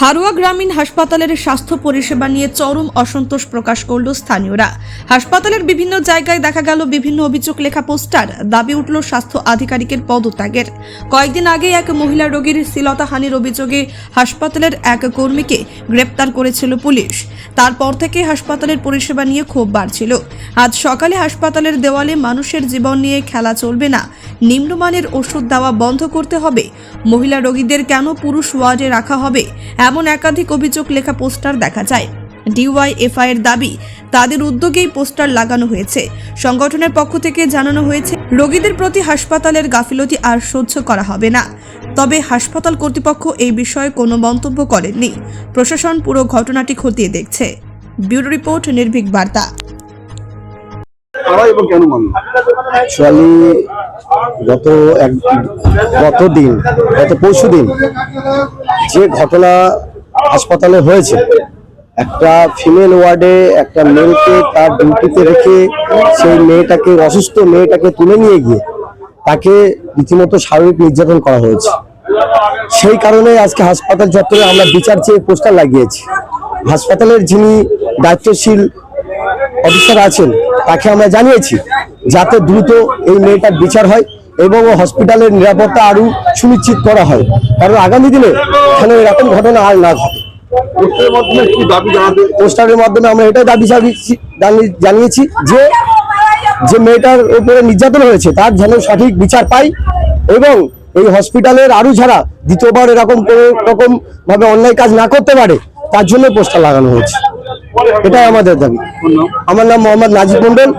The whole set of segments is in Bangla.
হারোয়া গ্রামীণ হাসপাতালের স্বাস্থ্য পরিষেবা নিয়ে চরম অসন্তোষ প্রকাশ করল স্থানীয়রা। হাসপাতালের বিভিন্ন জায়গায় দেখা গেল বিভিন্ন অভিযোগ লেখা পোস্টার, দাবি উঠল স্বাস্থ্য আধিকারিকের পদত্যাগের। কয়েকদিন আগে এক মহিলা রোগীর শ্লীলতাহানির অভিযোগে হাসপাতালের এক কর্মীকে গ্রেপ্তার করেছিল পুলিশ। তারপর থেকে হাসপাতালের পরিষেবা নিয়ে ক্ষোভ বাড়ছিল। আজ সকালে হাসপাতালের দেওয়ালে মানুষের জীবন নিয়ে খেলা চলবে না। নিম্নমানের ওষুধ দেওয়া বন্ধ করতে হবে। মহিলা রোগীদের কেন পুরুষ ওয়ার্ডে রাখা হবে? এমন একাধিক অভিযোগ লেখা পোস্টার দেখা যায়। ডিওয়াইএফআই এর দাবি, তাদের উদ্যোগেই পোস্টার লাগানো হয়েছে। সংগঠনের পক্ষ থেকে জানানো হয়েছে, রোগীদের প্রতি হাসপাতালের গাফিলতি আর সহ্য করা হবে না। তবে হাসপাতাল কর্তৃপক্ষ এই বিষয়ে কোনো মন্তব্য করেননি। প্রশাসন পুরো ঘটনাটি খতিয়ে দেখছে। ব্যুরো রিপোর্ট নির্ভীক বার্তা। এবং কেন অ্যাকচুয়ালি গত এক গত দিন গত পরশু দিন যে ঘটনা হাসপাতালে হয়েছে একটা ফিমেল ওয়ার্ডে একটা মেয়েকে তার ডিউটিতে রেখে সেই মেয়েটাকে অসুস্থ মেয়েটাকে তুলে নিয়ে গিয়ে তাকে রীতিমতো শারীরিক নির্যাতন করা হয়েছে। সেই কারণে আজকে হাসপাতাল চত্বরে আমরা বিচার চেয়ে পোস্টার লাগিয়েছি। হাসপাতালের যিনি দায়িত্বশীল অফিসার আছেন, তাকে আমরা জানিয়েছি যাতে দ্রুত এই মেয়েটার বিচার হয় এবং হসপিটালের নিরাপত্তা আরও সুনিশ্চিত করা হয়। কারণ আগামী দিনে এখানে এরকম ঘটনা আর না ঘটে। পোস্টারের মাধ্যমে আমরা এটাই দাবি জানিয়েছি জানি- জানিয়েছি যে যে মেয়েটার উপরে নির্যাতন হয়েছে, তার যেন সঠিক বিচার পাই এবং এই হসপিটালের আরও যারা দ্বিতীয়বার এরকম কোনো রকম ভাবে অন্যায় কাজ না করতে পারে তার জন্য পোস্টার লাগানো হয়েছে। এটাই আমাদের দাবি। আমার নাম মোহাম্মদ নাজিব মন্ডল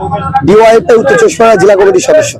ডিওয়াইতে উত্তর চব্বিশ পরগনা জেলা কমিটির সদস্য।